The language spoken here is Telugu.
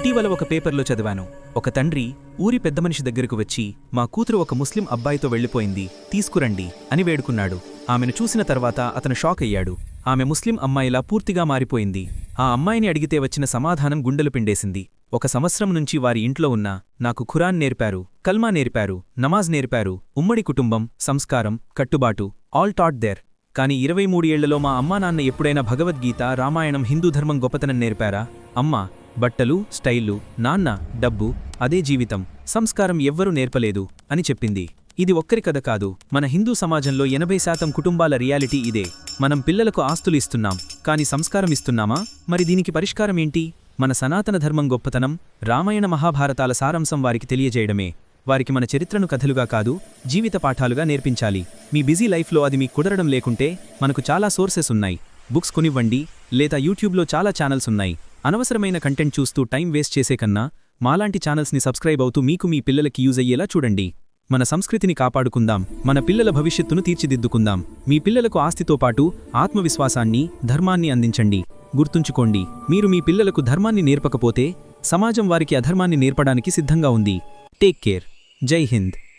ఇటీవల ఒక పేపర్లో చదివాను. ఒక తండ్రి ఊరి పెద్ద మనిషి దగ్గరకు వచ్చి మా కూతురు ఒక ముస్లిం అబ్బాయితో వెళ్ళిపోయింది తీసుకురండి అని వేడుకున్నాడు. ఆమెను చూసిన తర్వాత అతను షాక్ అయ్యాడు. ఆమె ముస్లిం అమ్మాయిలా పూర్తిగా మారిపోయింది. ఆ అమ్మాయిని అడిగితే వచ్చిన సమాధానం గుండెలు పిండేసింది. ఒక సంవత్సరం నుంచి వారి ఇంట్లో ఉన్న నాకు ఖురాన్ నేర్పారు కల్మా నేర్పారు నమాజ్ నేర్పారు ఉమ్మడి కుటుంబం సంస్కారం కట్టుబాటు ఆల్ టాట్ దేర్. కాని ఇరవై మూడు ఏళ్ళలో మా అమ్మా నాన్న ఎప్పుడైనా భగవద్గీత రామాయణం హిందూ ధర్మం గొప్పతనం నేర్పారా? అమ్మా బట్టలు స్టైలు నాన్న డబ్బు అదే జీవితం సంస్కారం ఎవ్వరూ నేర్పలేదు అని చెప్పింది. ఇది ఒక్కరి కథ కాదు మన హిందూ సమాజంలో ఎనభై శాతం కుటుంబాల రియాలిటీ ఇదే. మనం పిల్లలకు ఆస్తులు ఇస్తున్నాం కాని సంస్కారం ఇస్తున్నామా? మరి దీనికి పరిష్కారం ఏంటి? మన సనాతన ధర్మం గొప్పతనం రామాయణ మహాభారతాల సారాంశం వారికి తెలియజేయడమే. వారికి మన చరిత్రను కథలుగా కాదు జీవిత పాఠాలుగా నేర్పించాలి. మీ బిజీ లైఫ్లో అది మీకు కుదరడం లేకుంటే మనకు చాలా సోర్సెస్ ఉన్నాయి. బుక్స్ కొనివ్వండి లేదా యూట్యూబ్లో చాలా ఛానల్స్ ఉన్నాయి. అనవసరమైన కంటెంట్ చూస్తూ టైం వేస్ట్ చేసే కన్నా మాలాంటి ఛానల్స్ని సబ్స్క్రైబ్ అవుతూ మీకు మీ పిల్లలకి యూజ్ అయ్యేలా చూడండి. మన సంస్కృతిని కాపాడుకుందాం. మన పిల్లల భవిష్యత్తును తీర్చిదిద్దుకుందాం. మీ పిల్లలకు ఆస్తితో పాటు ఆత్మవిశ్వాసాన్ని ధర్మాన్ని అందించండి. గుర్తుంచుకోండి మీరు మీ పిల్లలకు ధర్మాన్ని నేర్పకపోతే సమాజం వారికి అధర్మాన్ని నేర్పడానికి సిద్ధంగా ఉంది. Take care. జై హింద్.